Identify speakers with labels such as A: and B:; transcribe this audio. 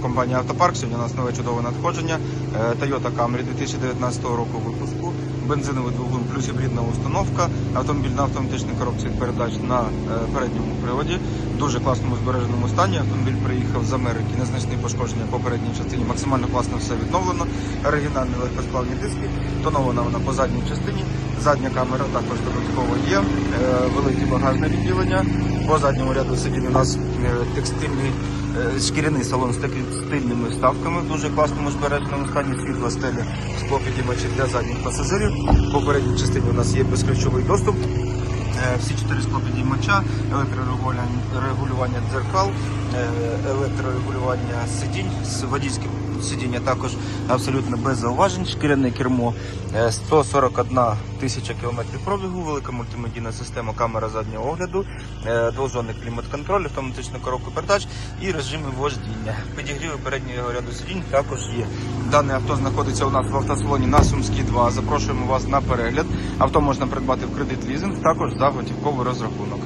A: компанія Автопарк. Сьогодні у нас нове чудове надходження. Toyota Camry 2019 року випуску. Бензиновий двигун плюс гібридна установка. Автомобіль на автоматичній коробці передач на е, передньому приводі. Дуже класному збереженому стані. Автомобіль приїхав з Америки, незначні пошкодження по передній частині. Максимально класно все відновлено. Оригінальні легкосплавні диски. Тонована вона по задній частині. Задня камера також додатково є. Е, Велике багажне відділення. По задньому ряду сидінь у нас е, текстильний шкіряний салон з текстильними ставками в дуже класному збереженому стані світла стелі склопідіймачі для задніх пасажирів. В попередній частині у нас є безключовий доступ. Е, Всі чотири склопідіймача, електрорегулювання регулювання дзеркал, е, електрорегулювання сидінь, з водійським сидіння також абсолютно без зауважень. Шкіряне кермо е, 141 тисяча кілометрів пробігу, велика мультимедійна система, камера заднього огляду, е, двозонний клімат-контроль, автоматична коробка передач і режими вождіння. Підігріви переднього ряду сидінь також є. Дане авто знаходиться у нас в автосалоні на Сумській 2. Запрошуємо вас на перегляд. Авто можна придбати в кредит лізинг, також за готівковий розрахунок.